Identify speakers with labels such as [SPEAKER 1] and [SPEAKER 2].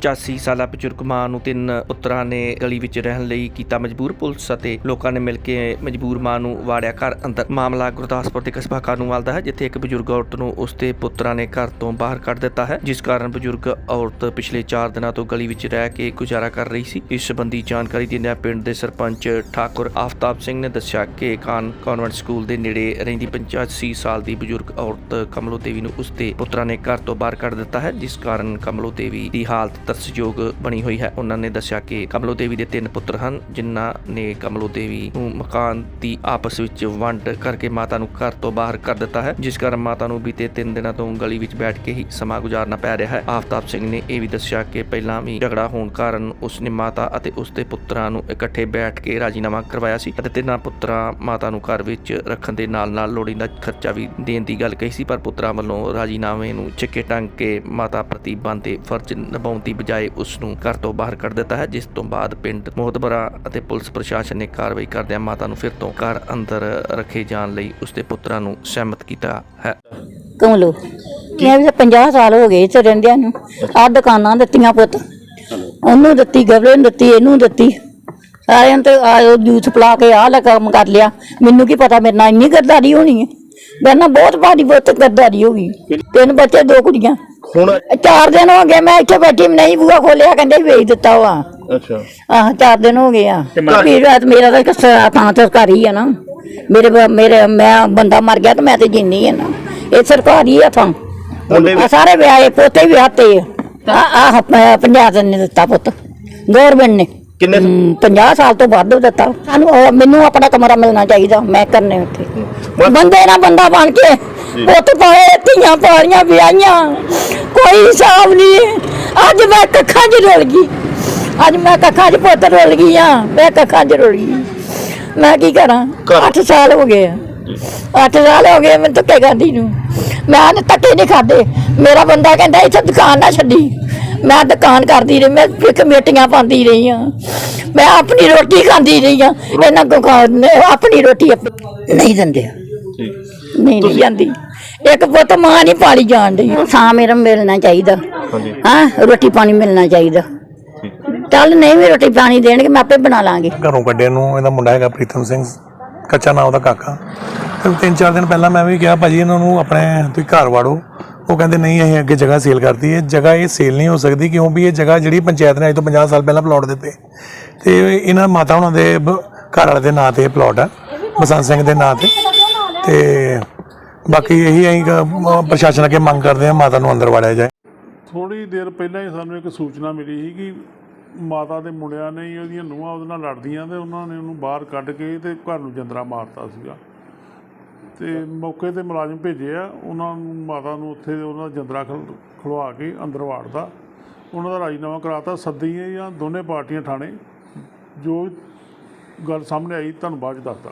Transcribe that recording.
[SPEAKER 1] 85 ਸਾਲਾ ਬਜ਼ੁਰਗ ਮਾਂ ਨੂੰ ਤਿੰਨ ਪੁੱਤਰਾਂ ਨੇ ਗਲੀ ਵਿੱਚ ਰਹਿਣ ਲਈ ਕੀਤਾ ਮਜਬੂਰ ਪੁਲਿਸ ਅਤੇ ਲੋਕਾਂ ਨੇ ਮਿਲ ਕੇ ਮਜਬੂਰ ਮਾਂ ਨੂੰ ਵਾੜਿਆ ਘਰ ਅੰਦਰ। ਮਾਮਲਾ ਗੁਰਦਾਸਪੁਰ ਦੇ ਕਸਬਾ ਕਾਨੂੰਵਾਲ ਦਾ ਹੈ, ਜਿੱਥੇ ਇੱਕ ਬਜ਼ੁਰਗ ਔਰਤ ਨੂੰ ਉਸਦੇ ਪੁੱਤਰਾਂ ਨੇ ਘਰ ਤੋਂ ਬਾਹਰ ਕੱਢ ਦਿੱਤਾ ਹੈ, ਜਿਸ ਕਾਰਨ ਬਜ਼ੁਰਗ ਔਰਤ ਪਿਛਲੇ 4 ਦਿਨਾਂ ਤੋਂ ਗਲੀ ਵਿੱਚ ਰਹਿ ਕੇ ਗੁਜ਼ਾਰਾ ਕਰ ਰਹੀ ਸੀ। ਇਸ ਸੰਬੰਧੀ ਜਾਣਕਾਰੀ ਦਿੰਦਿਆਂ ਪਿੰਡ ਦੇ ਸਰਪੰਚ ਠਾਕੁਰ ਆਫਤਾਬ ਸਿੰਘ ਨੇ ਦੱਸਿਆ ਕਿ ਕਾਨ ਕਨਵੈਂਟ ਸਕੂਲ ਦੇ ਨੇੜੇ ਰਹਿੰਦੀ 85 ਸਾਲ ਦੀ ਬਜ਼ੁਰਗ ਔਰਤ ਕਮਲੋ ਦੇਵੀ ਨੂੰ ਉਸਦੇ ਪੁੱਤਰਾਂ ਨੇ ਘਰ ਤੋਂ ਬਾਹਰ ਕੱਢ ਦਿੱਤਾ ਹੈ, ਜਿਸ ਕਾਰਨ ਕਮਲੋ ਦੇਵੀ ਦੀ ਹਾਲਤ ਤਰਸਯੋਗ ਬਣੀ ਹੋਈ ਹੈ। ਉਹਨਾਂ ਨੇ ਦੱਸਿਆ ਕਿ ਕਮਲੋ ਦੇਵੀ ਦੇ ਤਿੰਨ ਪੁੱਤਰ ਹਨ, ਜਿਨ੍ਹਾਂ ਨੇ ਕਮਲੋ ਦੇਵੀ ਨੂੰ ਮਕਾਨ ਦੀ ਆਪਸ ਵਿੱਚ ਵੰਡ ਕਰਕੇ ਮਾਤਾ ਨੂੰ ਘਰ ਤੋਂ ਬਾਹਰ ਕਰ ਦਿੱਤਾ ਹੈ, ਜਿਸ ਕਾਰਨ ਮਾਤਾ ਨੂੰ ਬੀਤੇ 3 ਦਿਨਾਂ ਤੋਂ ਗਲੀ ਵਿੱਚ ਬੈਠ ਕੇ ਹੀ ਸਮਾਂ ਗੁਜ਼ਾਰਨਾ ਪੈ ਰਿਹਾ ਹੈ। ਆਫਤਾਬ ਸਿੰਘ ਨੇ ਇਹ ਵੀ ਦੱਸਿਆ ਕਿ ਪਹਿਲਾਂ ਵੀ ਝਗੜਾ ਹੋਣ ਕਾਰਨ ਉਸ ਨੇ ਮਾਤਾ ਅਤੇ ਉਸ ਦੇ ਪੁੱਤਰਾਂ ਨੂੰ ਇਕੱਠੇ ਬੈਠ ਕੇ ਰਾਜੀਨਾਮਾ ਕਰਵਾਇਆ ਸੀ ਅਤੇ ਤਿੰਨਾਂ ਪੁੱਤਰਾਂ ਮਾਤਾ ਨੂੰ ਘਰ ਵਿੱਚ ਰੱਖਣ ਦੇ ਨਾਲ ਨਾਲ ਲੋੜੀਂਦਾ ਖਰਚਾ ਵੀ ਦੇਣ ਦੀ ਗੱਲ ਕਹੀ ਸੀ, ਪਰ ਪੁੱਤਰਾਂ ਵੱਲੋਂ ਰਾਜੀਨਾਮੇ ਨੂੰ ਚਿੱਕੇ ਟੰਗ ਕੇ ਮਾਤਾ ਪ੍ਰਤੀ ਬੰਦੇ ਫਰਜ਼ ਨਿਭਾਉਣ ਦੀ ਬਜਾਏ ਉਸ ਨੂੰ ਘਰ ਤੋਂ ਬਾਹਰ ਕੱਢ ਦਿੱਤਾ ਹੈ, ਜਿਸ ਤੋਂ ਬਾਅਦ ਪਿੰਡ ਮੋਹਤਬਰਾ ਅਤੇ ਪੁਲਿਸ ਪ੍ਰਸ਼ਾਸਨ ਨੇ ਕਾਰਵਾਈ ਕਰਦਿਆਂ ਮਾਤਾ ਨੂੰ ਫਿਰ ਤੋਂ ਘਰ ਅੰਦਰ ਰੱਖੇ ਜਾਣ ਲਈ ਉਸ ਦੇ ਪੁੱਤਰਾਂ ਨੂੰ ਸਹਿਮਤ ਕੀਤਾ ਹੈ।
[SPEAKER 2] ਕਮਲੋ ਮੈਂ ਵੀ 50 ਸਾਲ ਹੋ ਗਏ ਇੱਥੇ ਰਹਿੰਦਿਆਂ ਨੂੰ। ਆਹ ਦੁਕਾਨਾਂ ਦਿੱਤੀਆਂ ਪੁੱਤ। ਉਹਨੂੰ ਦਿੱਤੀ ਗਵਲੇ ਨੂੰ ਦਿੱਤੀ, ਇਹਨੂੰ ਦਿੱਤੀ। ਸਾਰਿਆਂ ਤੇ ਆਇਓ, ਜੂਸ ਪਲਾ ਕੇ ਆਹ ਲੈ ਕੰਮ ਕਰ ਲਿਆ। ਮੈਨੂੰ ਕੀ ਪਤਾ, ਮੇਰੇ ਨਾਲ ਇੰਨੀ ਗਰਦਾਰੀ ਹੋਣੀ ਹੈ। ਮੇਰੇ ਨਾਲ ਬਹੁਤ ਭਾਰੀ ਬਹੁਤ ਗੱਦਾਰੀ ਹੋ ਗਈ। ਤਿੰਨ ਬੱਚੇ, ਦੋ ਕੁੜੀਆਂ।
[SPEAKER 3] ਹੁਣ
[SPEAKER 2] ਚਾਰ ਦਿਨ ਹੋ ਗਏ ਮੈਂ ਇੱਥੇ ਬੈਠੀ ਨਹੀਂ ਬੂਆ ਖੋਲਿਆ ਕਹਿੰਦੇ ਵੇਚ ਦਿੱਤਾ ਵਾ।
[SPEAKER 3] ਅੱਛਾ।
[SPEAKER 2] ਆਹ ਚਾਰ ਦਿਨ ਹੋ ਗਏ ਆ। ਵੀ ਰਾਤ ਮੇਰਾ ਤਾਂ ਕਿਸ ਤੇ ਸਰਕਾਰੀ ਆ ਨਾ। ਮੇਰੇ ਬ- ਮੇਰੇ ਮੈਂ ਬੰਦਾ ਮਰ ਗਿਆ ਤੇ ਮੈਂ ਤੇ ਜਿੰਨੀ ਆ ਨਾ। ਇਹ ਸਰਕਾਰੀ ਆ ਥਾਂ।
[SPEAKER 3] ਮੁੰਡੇ ਵੀ
[SPEAKER 2] ਆ ਸਾਰੇ ਵਿਆਹੇ ਪੋਤੇ ਵੀ ਵਿਆਹਤੇ ਆ। ਆਹ ਪੰਜਾਬ ਨੇ ਦਿੱਤਾ ਪੁੱਤ। ਗਵਰਨਮੈਂਟ ਨੇ।
[SPEAKER 3] ਕਿੰਨੇ
[SPEAKER 2] ਹਮ, 50 ਸਾਲ ਤੋਂ ਵੱਧ ਦਿੱਤਾ। ਸਾਨੂੰ ਉਹ- ਮੈਨੂੰ ਆਪਣਾ ਕਮਰਾ ਮਿਲਣਾ ਚਾਹੀਦਾ ਮੈਂ ਕਰਨੇ ਉੱਥੇ। ਬੰਦੇ ਨਾਲ ਬੰਦਾ ਬਣ ਕੇ ਪੁੱਤ ਪਾਏ ਧੀਆਂ ਪਾਲੀਆਂ ਵਿਆਹੀਆਂ। ਕੋਈ ਹਿਸਾਬ ਨਹੀਂ। ਅੱਜ ਮੈਂ ਕੱਖਾਂ 'ਚ ਰੁਲ ਗਈ। ਅੱਜ ਮੈਂ ਕੱਖਾਂ 'ਚ ਪੁੱਤ ਰੁਲ ਗਈ ਆ। ਮੈਂ ਕੱਖਾਂ 'ਚ ਰੁਲ ਗਈ। ਮੈਂ ਕੀ ਕਰਾਂ?
[SPEAKER 3] ਘਰ-
[SPEAKER 2] 8 ਸਾਲ ਹੋ ਗਏ ਆ। 8 ਸਾਲ ਹੋ ਗਏ ਮੈਂ ਧੱਕੇ ਖਾਂਦੀ ਨੂੰ। ਮੈਂ ਤਾਂ ਧੱਕੇ ਨਹੀਂ ਖਾਦੇ ਮੇਰਾ ਬੰਦਾ ਕਹਿੰਦਾ ਇੱਥੇ ਦੁਕਾਨ ਨਾ ਛੱਡੀ। ਮੈਂ ਦੁਕਾਨ ਕਰਦੀ ਰਹੀ। ਮੈਂ ਕਮੇਟੀਆਂ ਪਾਉਂਦੀ ਰਹੀ ਆ। ਮੈਂ ਆਪਣੀ ਰੋਟੀ ਖਾਂਦੀ ਰਹੀ ਆ। ਇਹਨਾਂ ਕੋ ਆਪਣੀ ਰੋਟੀ ਨਹੀਂ ਦਿੰਦੇ। ਨਹੀਂ ਨਹੀਂ ਜਾਂਦੀ। ਇੱਕ ਪੁੱਤ ਮਾਂ ਨਹੀਂ ਪਾਲੀ ਜਾਣ ਦੀ ਸਾਂ ਮੇਰਾ ਮਿਲਣਾ ਚਾਹੀਦਾ।
[SPEAKER 3] ਹਾਂਜੀ।
[SPEAKER 2] ਹਾਂ ਰੋਟੀ ਪਾਣੀ ਮਿਲਣਾ ਚਾਹੀਦਾ। ਚੱਲ ਨਹੀਂ ਵੀ ਰੋਟੀ ਪਾਣੀ ਦੇਣਗੇ ਮੈਂ ਆਪੇ ਬਣਾ ਲਾਂਗੀ।
[SPEAKER 4] ਘਰੋਂ ਕੱਢੇ ਨੂੰ ਇਹਦਾ ਮੁੰਡਾ ਹੈਗਾ ਪ੍ਰੀਤਮ ਸਿੰਘ ਕੱਚਾ ਨਾਂ ਉਹਦਾ ਕਾਕਾ। ਤੇ ਤਿੰਨ ਚਾਰ ਦਿਨ ਪਹਿਲਾਂ ਮੈਂ ਵੀ ਕਿਹਾ ਭਾਜੀ ਇਹਨਾਂ ਨੂੰ ਆਪਣੇ ਤੁਸੀਂ ਘਰ ਵਾੜੋ। ਉਹ ਕਹਿੰਦੇ ਨਹੀਂ ਅਸੀਂ ਅੱਗੇ ਜਗ੍ਹਾ ਸੇਲ ਕਰਦੀ ਹੈ। ਜਗ੍ਹਾ ਇਹ ਸੇਲ ਨਹੀਂ ਹੋ ਸਕਦੀ ਕਿਉਂ ਵੀ ਇਹ ਜਗ੍ਹਾ ਜਿਹੜੀ ਪੰਚਾਇਤ ਨੇ ਅੱਜ ਤੋਂ 50 ਸਾਲ ਪਹਿਲਾਂ ਪਲਾਟ ਦਿੱਤੇ। ਤੇ ਇਹਨਾਂ ਮਾਤਾ ਉਹਨਾਂ ਦੇ ਘਰ ਵਾਲੇ ਦੇ ਨਾਂ ਤੇ ਇਹ ਪਲਾਟ ਹੈ ਬਸੰਤ ਸਿੰਘ ਦੇ ਨਾਂ ਤੇ। ਤੇ ਬਾਕੀ ਇਹੀ ਅਸੀਂ ਕ- ਪ੍ਰਸ਼ਾਸਨ ਅੱਗੇ ਮੰਗ ਕਰਦੇ ਹਾਂ ਮਾਤਾ ਨੂੰ ਅੰਦਰ ਵਾੜਿਆ ਜਾਏ।
[SPEAKER 5] ਥੋੜੀ ਦੇਰ ਪਹਿਲਾਂ ਹੀ ਸਾਨੂੰ ਇੱਕ ਸੂਚਨਾ ਮਿਲੀ ਸੀ ਕਿ ਮਾਤਾ ਦੇ ਮੁੰਡਿਆਂ ਨੇ ਹੀ ਉਹਦੀਆਂ ਨੂੰਹਾਂ ਉਹਦੇ ਨਾਲ ਲੜਦੀਆਂ ਤੇ ਉਹਨਾਂ ਨੇ ਉਹਨੂੰ ਬਾਹਰ ਕੱਢ ਕੇ ਤੇ ਘਰ ਨੂੰ ਜੰਦਰਾ ਮਾਰਤਾ ਸੀਗਾ। ਤੇ ਮੌਕੇ ਤੇ ਮੁਲਾਜ਼ਮ ਭੇਜੇ ਆ, ਉਹਨਾਂ ਨੂੰ ਮਾਤਾ ਨੂੰ ਉੱਥੇ ਉਹਨਾਂ ਦਾ ਜੰਦਰਾ ਖਲ- ਖਲਵਾ ਕੇ ਅੰਦਰ ਵਾੜਦਾ ਉਹਨਾਂ ਦਾ ਰਾਜੀਨਾਮਾ ਕਰਾਤਾ, ਸੱਦੀ ਜਾਂ ਦੋਨੇ ਪਾਰਟੀਆਂ ਥਾਣੇ ਜੋ ਗੱਲ ਸਾਹਮਣੇ ਆਈ ਤੁਹਾਨੂੰ ਬਾਅਦ ਚ ਦੱਸਦਾ।